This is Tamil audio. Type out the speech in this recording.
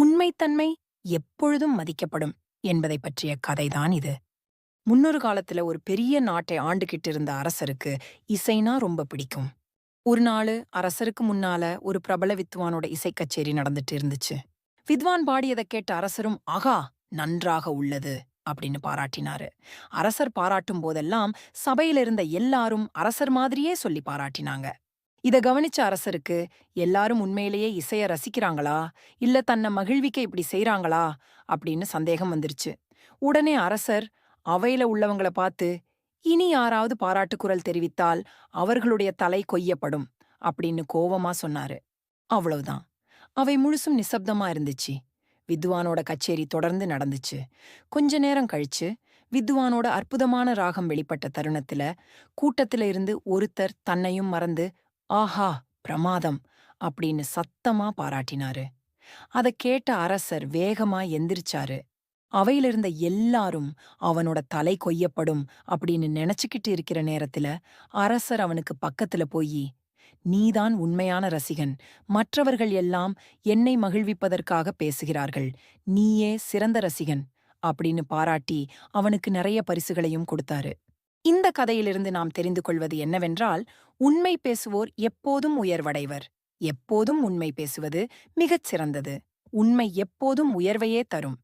உண்மைத்தன்மை எப்பொழுதும் மதிக்கப்படும் என்பதை பற்றிய கதைதான் இது. முன்னொரு காலத்துல ஒரு பெரிய நாட்டை ஆண்டுகிட்டு இருந்த அரசருக்கு இசைனா ரொம்ப பிடிக்கும். ஒரு நாள் அரசருக்கு முன்னால ஒரு பிரபல வித்வானோட இசைக்கச்சேரி நடந்துட்டு இருந்துச்சு. வித்வான் பாடியதை கேட்ட அரசரும் ஆகா நன்றாக உள்ளது அப்படின்னு பாராட்டினாரு. அரசர் பாராட்டும் போதெல்லாம் சபையில இருந்த எல்லாரும் அரசர் மாதிரியே சொல்லி பாராட்டினாங்க. இத கவனிச்ச அரசருக்கு எல்லாரும் உண்மையிலேயே இசைய ரசிக்கிறாங்களா? இல்ல தன்னை மகிழ்விக்க இப்படி செய்றாங்களா? அப்படின்னு சந்தேகம் வந்துருச்சு. உடனே அரசர் அவையில உள்ளவங்கள பார்த்து இனி யாராவது பாராட்டு குரல் தெரிவித்தால் அவர்களுடைய தலை கொய்யப்படும் அப்படின்னு கோவமா சொன்னாரு. அவ்வளவுதான். அவை முழுசும் நிசப்தமா இருந்துச்சு. வித்வானோட கச்சேரி தொடர்ந்து நடந்துச்சு. கொஞ்ச நேரம் கழிச்சு வித்வானோட அற்புதமான ராகம் வெளிப்பட்ட தருணத்துல கூட்டத்துல இருந்து ஒருத்தர் தன்னையும் மறந்து ஆஹா பிரமாதம் அப்படின்னு சத்தமா பாராட்டினாரு. அத கேட்ட அரசர் வேகமா எந்திரிச்சாரு. அவையிலிருந்த எல்லாரும் அவனோட தலை கொய்யப்படும் அப்படின்னு நினைச்சுக்கிட்டு இருக்கிற நேரத்துல அரசர் அவனுக்கு பக்கத்துல போயி நீதான் உண்மையான ரசிகன். மற்றவர்கள் எல்லாம் என்னை மகிழ்விப்பதற்காக பேசுகிறார்கள். நீயே சிறந்த ரசிகன். அப்படின்னு பாராட்டி அவனுக்கு நிறைய பரிசுகளையும் கொடுத்தாரு. இந்த கதையிலிருந்து நாம் தெரிந்து கொள்வது என்னவென்றால் உண்மை பேசுவோர் எப்போதும் உயர்வடைவர். எப்போதும் உண்மை பேசுவது மிகச் சிறந்தது உண்மை எப்போதும் உயர்வையே தரும்.